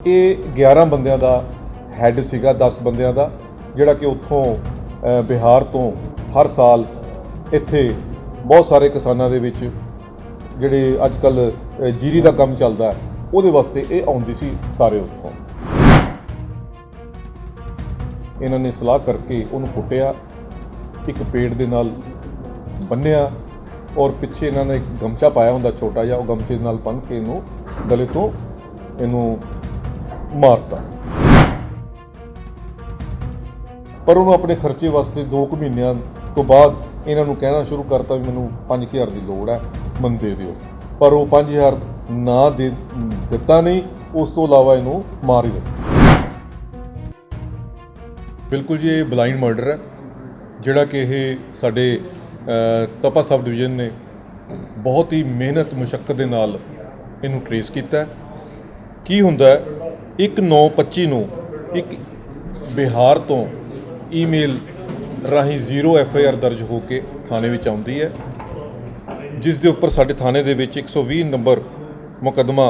ਇਹ 11 ਬੰਦਿਆਂ ਦਾ ਹੈੱਡ ਸੀਗਾ 10 ਬੰਦਿਆਂ ਦਾ, ਜਿਹੜਾ ਕਿ ਉੱਥੋਂ ਬਿਹਾਰ ਤੋਂ ਹਰ ਸਾਲ ਇੱਥੇ ਬਹੁਤ ਸਾਰੇ ਕਿਸਾਨਾਂ ਦੇ ਵਿੱਚ ਜਿਹੜੇ ਅੱਜ ਕੱਲ ਜੀਰੀ ਦਾ ਕੰਮ ਚੱਲਦਾ ਉਹਦੇ ਵਾਸਤੇ ਇਹ ਆਉਂਦੀ ਸੀ ਸਾਰੇ ਉੱਥੋਂ। ਇਹਨਾਂ ਨੇ ਸਲਾਹ ਕਰਕੇ ਉਹਨੂੰ ਕੁੱਟਿਆ, ਇੱਕ ਪੇੜ ਦੇ ਨਾਲ ਬੰਨਿਆ ਔਰ ਪਿੱਛੇ ਇਹਨਾਂ ਨੇ ਗਮਚਾ ਪਾਇਆ ਹੁੰਦਾ ਛੋਟਾ ਜਿਹਾ, ਉਹ ਗਮਚੇ ਨਾਲ ਬੰਨ੍ਹ ਕੇ ਇਹਨੂੰ ਗਲੇ ਤੋਂ ਇਹਨੂੰ ਮਾਰਤਾ। ਪਰ ਉਹਨੂੰ ਆਪਣੇ ਖਰਚੇ ਵਾਸਤੇ 2 ਕੁ ਮਹੀਨਿਆਂ ਤੋਂ ਬਾਅਦ ਇਹਨਾਂ ਨੂੰ ਕਹਿਣਾ ਸ਼ੁਰੂ ਕਰਤਾ ਵੀ ਮੈਨੂੰ 5000 ਦੀ ਲੋੜ ਹੈ, ਮੈਨੂੰ ਦੇ ਦਿਓ। ਪਰ ਉਹ 5000 ਨਾ ਦੇ ਦਿੱਤਾ ਨਹੀਂ, ਉਸ ਤੋਂ ਇਲਾਵਾ ਇਹਨੂੰ ਮਾਰ ਹੀ ਦਿੱਤਾ। ਬਿਲਕੁਲ ਜੀ, ਇਹ ਬਲਾਈਂਡ ਮਰਡਰ ਹੈ, ਜਿਹੜਾ ਕਿ ਇਹ ਸਾਡੇ ਤਪਾ ਸਬ ਡਿਵੀਜ਼ਨ ਨੇ ਬਹੁਤ ਹੀ ਮਿਹਨਤ ਮੁਸ਼ਕਲ ਦੇ ਨਾਲ ਇਹਨੂੰ ਟਰੇਸ ਕੀਤਾ ਕੀ ਹੁੰਦਾ 1925 ਨੂੰ ਇੱਕ ਬਿਹਾਰ ਤੋਂ ਈਮੇਲ ਰਾਹੀਂ ਜ਼ੀਰੋ ਐਫ ਆਈ ਆਰ ਦਰਜ ਹੋ ਕੇ ਥਾਣੇ ਵਿੱਚ ਆਉਂਦੀ ਹੈ, ਜਿਸ ਦੇ ਉੱਪਰ ਸਾਡੇ ਥਾਣੇ ਦੇ ਵਿੱਚ 120 ਨੰਬਰ ਮੁਕੱਦਮਾ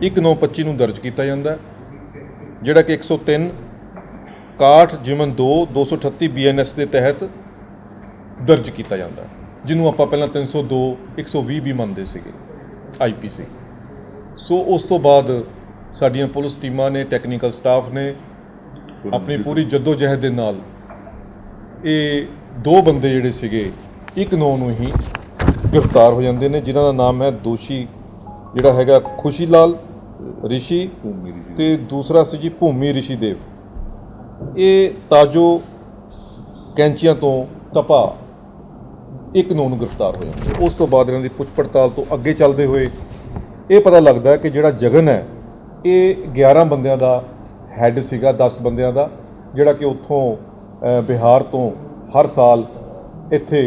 1925 ਨੂੰ ਦਰਜ ਕੀਤਾ ਜਾਂਦਾ ਜਿਹੜਾ ਕਿ 103 61 ਜਿਮਨ 2 238 ਬੀਐਨਐਸ ਦੇ ਤਹਿਤ ਦਰਜ ਕੀਤਾ ਜਾਂਦਾ ਜਿਹਨੂੰ ਆਪਾਂ ਪਹਿਲਾਂ 302 120 ਵੀ ਮੰਨਦੇ ਸੀਗੇ ਆਈਪੀਸੀ ਸੋ ਉਸ ਤੋਂ ਬਾਅਦ ਸਾਡੀਆਂ ਪੁਲਿਸ ਟੀਮਾਂ ਨੇ ਟੈਕਨੀਕਲ ਸਟਾਫ ਨੇ ਆਪਣੀ ਪੂਰੀ ਜਹਿਦ ਦੇ ਨਾਲ ਇਹ ਦੋ ਬੰਦੇ ਜਿਹੜੇ ਸੀਗੇ ਇੱਕ ਨੌ ਨੂੰ ਹੀ ਗ੍ਰਿਫਤਾਰ ਹੋ ਜਾਂਦੇ ਨੇ ਜਿਨ੍ਹਾਂ ਦਾ ਨਾਮ ਹੈ ਦੋਸ਼ੀ ਜਿਹੜਾ ਹੈਗਾ ਖੁਸ਼ੀ ਲਾਲ ਰਿਸ਼ੀ ਤੇ ਦੂਸਰਾ ਸੀ ਜੀ ਭੂਮੀ ਰਿਸ਼ੀ ਦੇਵ ਇਹ ਤਾਜੋ ਕੈਂਚੀਆਂ ਤੋਂ ਤਪਾ ਇੱਕ ਨੌ ਨੂੰ ਗ੍ਰਿਫਤਾਰ ਹੋ ਜਾਂਦੇ ਉਸ ਤੋਂ ਬਾਅਦ ਇਹਨਾਂ ਦੀ ਪੁੱਛ ਪੜਤਾਲ ਤੋਂ ਅੱਗੇ ਚੱਲਦੇ ਹੋਏ ਇਹ ਪਤਾ ਲੱਗਦਾ ਹੈ ਕਿ ਜਿਹੜਾ ਜਗਨ ਹੈ ਇਹ 11 ਬੰਦਿਆਂ ਦਾ ਹੈੱਡ ਸੀਗਾ 10 ਬੰਦਿਆਂ ਦਾ ਜਿਹੜਾ ਕਿ ਉੱਥੋਂ ਬਿਹਾਰ ਤੋਂ ਹਰ ਸਾਲ ਇੱਥੇ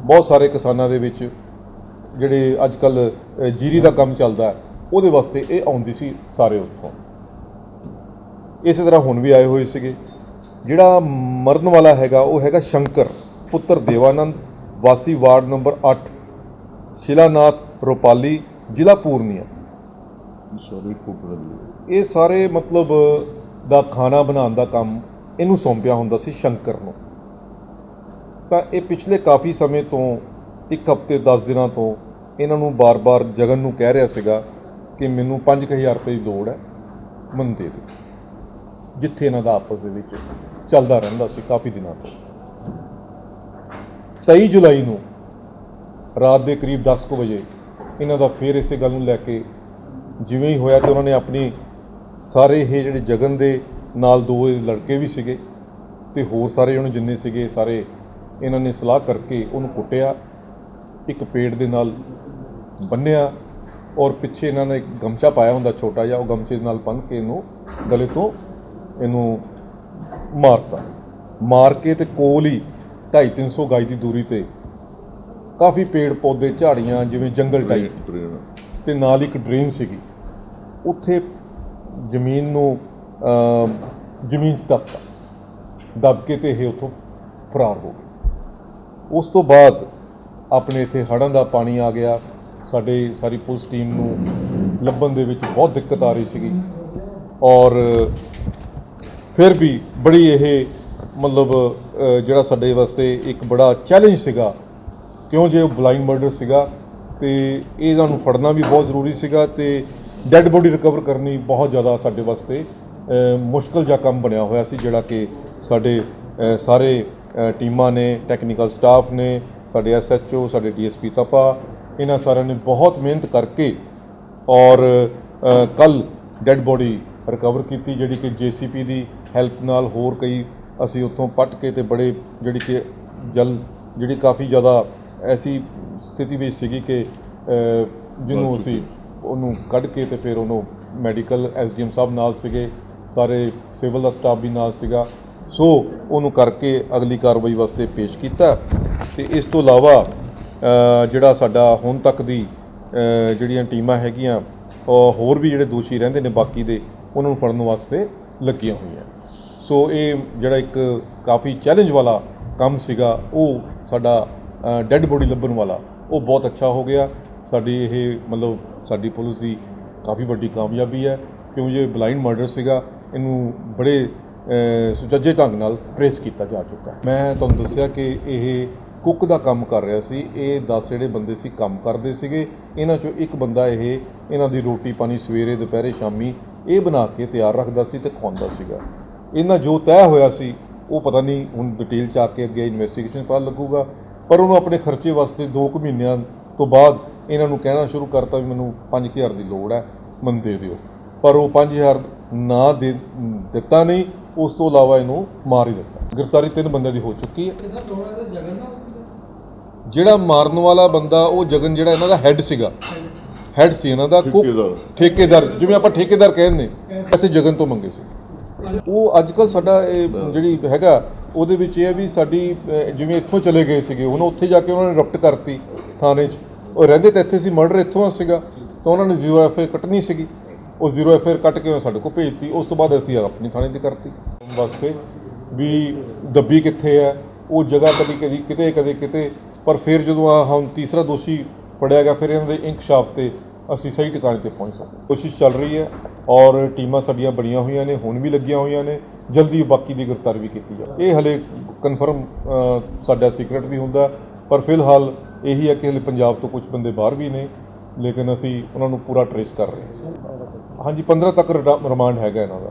ਬਹੁਤ ਸਾਰੇ ਕਿਸਾਨਾਂ ਦੇ ਵਿੱਚ ਜਿਹੜੇ ਅੱਜ ਕੱਲ ਜੀਰੀ ਦਾ ਕੰਮ ਚੱਲਦਾ ਹੈ, ਉਹਦੇ ਵਾਸਤੇ ਇਹ ਆਉਂਦੀ ਸੀ ਸਾਰੇ ਉੱਥੋਂ। ਇਸੇ ਤਰ੍ਹਾਂ ਹੁਣ ਵੀ ਆਏ ਹੋਏ ਸੀਗੇ। ਜਿਹੜਾ ਮਰਨ ਵਾਲਾ ਹੈਗਾ ਉਹ ਹੈਗਾ ਸ਼ੰਕਰ ਪੁੱਤਰ ਦੇਵਾਨੰਦ ਵਾਸੀ ਵਾਰਡ ਨੰਬਰ 8 ਸ਼ਿਲਾਨਾਥ ਰੋਪਾਲੀ ਜ਼ਿਲ੍ਹਾ ਪੂਰਨੀਆ। ਸਾਰੇ ਕੁੱਟਣ ਇਹ ਸਾਰੇ ਮਤਲਬ ਦਾ ਖਾਣਾ ਬਣਾਉਣ ਦਾ ਕੰਮ ਇਹਨੂੰ ਸੌਂਪਿਆ ਹੁੰਦਾ ਸੀ ਸ਼ੰਕਰ ਨੂੰ। ਤਾਂ ਇਹ ਪਿਛਲੇ ਕਾਫੀ ਸਮੇਂ ਤੋਂ, ਇੱਕ ਹਫ਼ਤੇ 10 ਦਿਨਾਂ ਤੋਂ ਇਹਨਾਂ ਨੂੰ ਬਾਰ-ਬਾਰ ਜਗਨ ਨੂੰ ਕਹਿ ਰਿਹਾ ਸੀਗਾ ਕਿ ਮੈਨੂੰ 5000 ਰੁਪਏ ਦੀ ਲੋੜ ਹੈ, ਮੈਨੂੰ ਦੇ ਦੇ ਜਿੱਥੇ ਇਹਨਾਂ ਦਾ ਆਪਸ ਦੇ ਵਿੱਚ ਚੱਲਦਾ ਰਹਿੰਦਾ ਸੀ ਕਾਫੀ ਦਿਨਾਂ ਤੋਂ। 23 ਜੁਲਾਈ ਨੂੰ ਰਾਤ ਦੇ ਕਰੀਬ 10 ਕੁ ਵਜੇ ਇਹਨਾਂ ਦਾ ਫੇਰ ਇਸੇ ਗੱਲ ਨੂੰ ਲੈ ਕੇ ਜਿਵੇਂ ਹੀ ਹੋਇਆ ਤੇ ਉਹਨਾਂ ਨੇ ਆਪਣੀ ਸਾਰੇ ਇਹ ਜਿਹੜੇ ਜਗਨ ਦੇ ਨਾਲ ਦੋ ਲੜਕੇ ਵੀ ਸੀਗੇ ਤੇ ਹੋਰ ਸਾਰੇ ਉਹਨੂੰ ਜਿੰਨੇ ਸੀਗੇ ਸਾਰੇ ਇਹਨਾਂ ਨੇ ਸਲਾਹ ਕਰਕੇ ਉਹਨੂੰ ਕੁੱਟਿਆ ਇੱਕ ਪੇੜ ਦੇ ਨਾਲ ਬੰਨਿਆ ਔਰ ਪਿੱਛੇ ਇਹਨਾਂ ਨੇ ਇੱਕ ਗਮਛਾ ਪਾਇਆ ਹੁੰਦਾ ਛੋਟਾ ਜਿਹਾ ਉਹ ਗਮਛੇ ਦੇ ਨਾਲ ਬੰਨ੍ਹ ਕੇ ਇਹਨੂੰ ਗਲੇ ਤੋਂ ਇਹਨੂੰ ਮਾਰਤਾ। ਮਾਰ ਕੇ ਤੇ ਕੋਲ ਹੀ 250 300 ਗਜ ਦੀ ਦੂਰੀ ਤੇ ਕਾਫੀ ਪੇੜ ਪੌਦੇ ਝਾੜੀਆਂ ਜਿਵੇਂ ਜੰਗਲ ਟਾਈਪ ਤੇ ਨਾਲ ਇੱਕ ਡਰੇਨ ਸੀਗੀ। ਉੱਥੇ ਜ਼ਮੀਨ ਨੂੰ ਜ਼ਮੀਨ 'ਚ ਦੱਬਤਾ। ਦੱਬ ਕੇ ਤੇ ਇਹ ਉੱਥੋਂ ਫਰਾਰ ਹੋ ਗਏ। ਉਸ ਤੋਂ ਬਾਅਦ ਆਪਣੇ ਇੱਥੇ ਹੜ੍ਹਾਂ ਦਾ ਪਾਣੀ ਆ ਗਿਆ। ਸਾਡੇ, ਸਾਰੀ ਪੁਲਿਸ ਟੀਮ ਨੂੰ ਲੱਭਣ ਦੇ ਵਿੱਚ ਬਹੁਤ ਦਿੱਕਤ ਆ ਰਹੀ ਸੀਗੀ। ਔਰ ਫਿਰ ਵੀ ਬੜੀ ਇਹ ਮਤਲਬ ਜਿਹੜਾ ਸਾਡੇ ਵਾਸਤੇ ਇੱਕ ਬੜਾ ਚੈਲੰਜ ਸੀਗਾ। ਕਿਉਂ ਜੇ ਉਹ ਬਲਾਈਂਡ ਮਰਡਰ ਸੀਗਾ? ਤੇ ਇਹ ਸਾਨੂੰ ਫੜਨਾ ਵੀ ਬਹੁਤ ਜ਼ਰੂਰੀ ਸੀਗਾ ਤੇ ਡੈੱਡ ਬੋਡੀ ਰਿਕਵਰ ਕਰਨੀ ਬਹੁਤ ਜ਼ਿਆਦਾ ਸਾਡੇ ਵਾਸਤੇ ਅ, ਮੁਸ਼ਕਲ ਜਿਹਾ ਕੰਮ ਬਣਿਆ ਹੋਇਆ ਸੀ ਜਿਹੜਾ ਕਿ ਸਾਡੇ ਸਾਰੇ ਟੀਮਾਂ ਨੇ ਟੈਕਨੀਕਲ ਸਟਾਫ ਨੇ ਸਾਡੇ ਐਸਐਚਓ ਸਾਡੇ ਡੀਐਸਪੀ ਤਪਾ ਇਹਨਾਂ ਸਾਰਿਆਂ ਨੇ ਬਹੁਤ ਮਿਹਨਤ ਕਰਕੇ ਔਰ ਕੱਲ ਡੈੱਡ ਬੋਡੀ ਰਿਕਵਰ ਕੀਤੀ ਜਿਹੜੀ ਕਿ ਜੀਸੀਪੀ ਦੀ ਹੈਲਪ ਨਾਲ ਹੋਰ ਕਈ ਅਸੀਂ ਉੱਥੋਂ ਪੱਟ ਕੇ ਤੇ ਬੜੇ ਜਿਹੜੀ ਕਿ ਜਲ ਜਿਹੜੀ ਕਾਫੀ ਜ਼ਿਆਦਾ ਐਸੀ ਸਥਿਤੀ ਵਿੱਚ ਸੀਗੀ ਕਿ ਜਿਹਨੂੰ ਅਸੀਂ ਉਹਨੂੰ ਕੱਢ ਕੇ ਤੇ ਫਿਰ ਉਹਨੂੰ ਮੈਡੀਕਲ ਐਸਡੀਐਮ ਸਾਹਿਬ ਨਾਲ ਸੀਗੇ ਸਾਰੇ ਸਿਵਲ ਦਾ ਸਟਾਫ ਵੀ ਨਾਲ ਸੀਗਾ। ਸੋ ਉਹਨੂੰ ਕਰਕੇ ਅਗਲੀ ਕਾਰਵਾਈ ਵਾਸਤੇ ਪੇਸ਼ ਕੀਤਾ। ਤੇ ਇਸ ਤੋਂ ਇਲਾਵਾ ਜਿਹੜਾ ਸਾਡਾ ਹੁਣ ਤੱਕ ਦੀ ਜਿਹੜੀਆਂ ਟੀਮਾਂ ਹੈਗੀਆਂ ਉਹ ਹੋਰ ਵੀ ਜਿਹੜੇ ਦੋਸ਼ੀ ਰਹਿੰਦੇ ਨੇ ਬਾਕੀ ਦੇ ਉਹਨਾਂ ਨੂੰ ਫੜਨ ਵਾਸਤੇ ਲੱਗੀਆਂ ਹੋਈਆਂ। ਸੋ ਇਹ ਜਿਹੜਾ ਇੱਕ ਕਾਫੀ ਚੈਲੰਜ ਵਾਲਾ ਕੰਮ ਸੀਗਾ ਉਹ ਸਾਡਾ ਡੈੱਡ ਬੋਡੀ ਲੱਭਣ ਵਾਲਾ, ਉਹ ਬਹੁਤ ਅੱਛਾ ਹੋ ਗਿਆ। ਸਾਡੀ ਇਹ, ਮਤਲਬ ਸਾਡੀ ਪੁਲਿਸ ਦੀ ਕਾਫੀ ਵੱਡੀ ਕਾਮਯਾਬੀ ਹੈ, ਕਿਉਂ ਇਹ ਬਲਾਈਂਡ ਮਰਡਰ ਸੀਗਾ, ਇਹਨੂੰ ਬੜੇ ਸੁਚੱਜੇ ਢੰਗ ਨਾਲ ਟ੍ਰੇਸ ਕੀਤਾ ਜਾ ਚੁੱਕਾ ਮੈਂ ਤੁਹਾਨੂੰ ਦੱਸਿਆ ਕਿ ਇਹ ਕੁੱਕ ਦਾ ਕੰਮ ਕਰ ਰਿਹਾ ਸੀ, ਇਹ 10 ਜਿਹੜੇ ਬੰਦੇ ਸੀ ਕੰਮ ਕਰਦੇ ਸੀਗੇ, ਇਹਨਾਂ ਚੋਂ ਇੱਕ ਬੰਦਾ ਇਹ, ਇਹਨਾਂ ਦੀ ਰੋਟੀ ਪਾਣੀ ਸਵੇਰੇ, ਦੁਪਹਿਰੇ, ਸ਼ਾਮੀ ਇਹ ਬਣਾ ਕੇ ਤਿਆਰ ਰੱਖਦਾ ਸੀ ਤੇ ਖਵਾਉਂਦਾ ਸੀਗਾ। ਇਹਨਾਂ ਜੋ ਤੈਅ ਹੋਇਆ ਸੀ, ਉਹ ਪਤਾ ਨਹੀਂ ਹੁਣ ਡਿਟੇਲ ਚ ਆ ਕੇ ਅੱਗੇ ਇਨਵੈਸਟੀਗੇਸ਼ਨ ਪਤਾ ਲੱਗੂਗਾ। ਪਰ ਉਹਨੂੰ ਆਪਣੇ ਖਰਚੇ ਵਾਸਤੇ 2 ਕੁ ਮਹੀਨਿਆਂ ਤੋਂ ਬਾਅਦ ਇਹਨਾਂ ਨੂੰ ਕਹਿਣਾ ਸ਼ੁਰੂ ਕਰਤਾ ਵੀ ਮੈਨੂੰ 5000 ਦੀ ਲੋੜ ਹੈ ਮੈਨੂੰ ਦੇ ਦਿਓ। ਪਰ ਉਹ 5000 ਨਾ ਦੇ ਦਿੱਤਾ ਨਹੀਂ ਉਸ ਤੋਂ ਇਲਾਵਾ ਇਹਨੂੰ ਮਾਰ ਹੀ ਦਿੱਤਾ। ਗ੍ਰਿਫਤਾਰੀ ਤਿੰਨ ਬੰਦਿਆਂ ਦੀ ਹੋ ਚੁੱਕੀ ਹੈ। ਜਿਹੜਾ ਮਾਰਨ ਵਾਲਾ ਬੰਦਾ ਉਹ ਜਗਨ ਜਿਹੜਾ ਇਹਨਾਂ ਦਾ ਹੈੱਡ ਸੀਗਾ। ਹੈੱਡ ਸੀ ਇਹਨਾਂ ਦਾ ਕੁੱਕ ਠੇਕੇਦਾਰ। ਜਿਵੇਂ ਆਪਾਂ ਠੇਕੇਦਾਰ ਕਹਿੰਦੇ ਐਸੇ ਜਗਨ ਤੋਂ ਮੰਗੇ ਸੀ। ਉਹ ਅੱਜ ਕੱਲ ਸਾਡਾ ਇਹ ਜਿਹੜੀ ਹੈਗਾ ਉਹਦੇ ਵਿੱਚ ਇਹ ਹੈ ਵੀ ਸਾਡੀ ਅਹ, ਜਿਵੇਂ ਇੱਥੋਂ ਚਲੇ ਗਏ ਸੀਗੇ ਹੁਣ ਉੱਥੇ ਜਾ ਕੇ ਉਹਨਾਂ ਨੇ ਰਪਟ ਕਰਤੀ ਥਾਣੇ 'ਚ। ਉਹ ਰਹਿੰਦੇ ਤਾਂ ਇੱਥੇ ਸੀ ਮਰਡਰ ਇੱਥੋਂ ਸੀਗਾ ਤਾਂ ਉਹਨਾਂ ਨੇ ਜ਼ੀਰੋ ਐਫ ਆਈ ਕੱਟਣੀ ਸੀਗੀ। ਉਹ ਜ਼ੀਰੋ ਐਫ ਆਈ ਕੱਟ ਕੇ ਉਹਨਾਂ ਸਾਡੇ ਕੋਲ ਭੇਜਤੀ ਉਸ ਤੋਂ ਬਾਅਦ ਅਸੀਂ ਆਪਣੀ ਥਾਣੇ ਦੀ ਕਰਤੀ। ਵਾਸਤੇ ਵੀ ਦੱਬੀ ਕਿੱਥੇ ਹੈ ਉਹ ਜਗ੍ਹਾ ਕਦੀ ਕਦੀ ਕਿਤੇ ਕਦੇ ਕਿਤੇ ਪਰ ਫਿਰ ਜਦੋਂ ਆ ਹੁਣ ਤੀਸਰਾ ਦੋਸ਼ੀ ਫੜਿਆ ਗਿਆ ਫਿਰ ਇਹਨਾਂ ਦੇ ਇਨਕਸ਼ਾਫ ਤੇ ਅਸੀਂ ਸਹੀ ਟਿਕਾਣੇ ਤੇ ਪਹੁੰਚ ਸਕਦੇ ਕੋਸ਼ਿਸ਼ ਚੱਲ ਰਹੀ ਹੈ ਔਰ ਟੀਮਾਂ ਸਾਡੀਆਂ ਬਣੀਆਂ ਹੋਈਆਂ ਨੇ ਹੁਣ ਵੀ ਲੱਗੀਆਂ ਹੋਈਆਂ ਨੇ ਜਲਦੀ ਬਾਕੀ ਦੀ ਗ੍ਰਿਫਤਾਰੀ ਵੀ ਕੀਤੀ ਜਾਵੇ। ਇਹ ਹਲੇ ਕਨਫਰਮ ਸਾਡਾ ਸੀਕ੍ਰੇਟ ਵੀ ਹੁੰਦਾ ਪਰ ਫਿਲਹਾਲ ਇਹੀ ਹੈ ਕਿ ਹਲੇ ਪੰਜਾਬ ਤੋਂ ਕੁਝ ਬੰਦੇ ਬਾਹਰ ਵੀ ਨੇ, ਲੇਕਿਨ ਅਸੀਂ ਉਹਨਾਂ ਨੂੰ ਪੂਰਾ ਟਰੇਸ ਕਰ ਰਹੇ ਹਾਂ। ਹਾਂਜੀ 15 ਤੱਕ ਰਿਮਾਂਡ ਹੈਗਾ ਇਹਨਾਂ ਦਾ।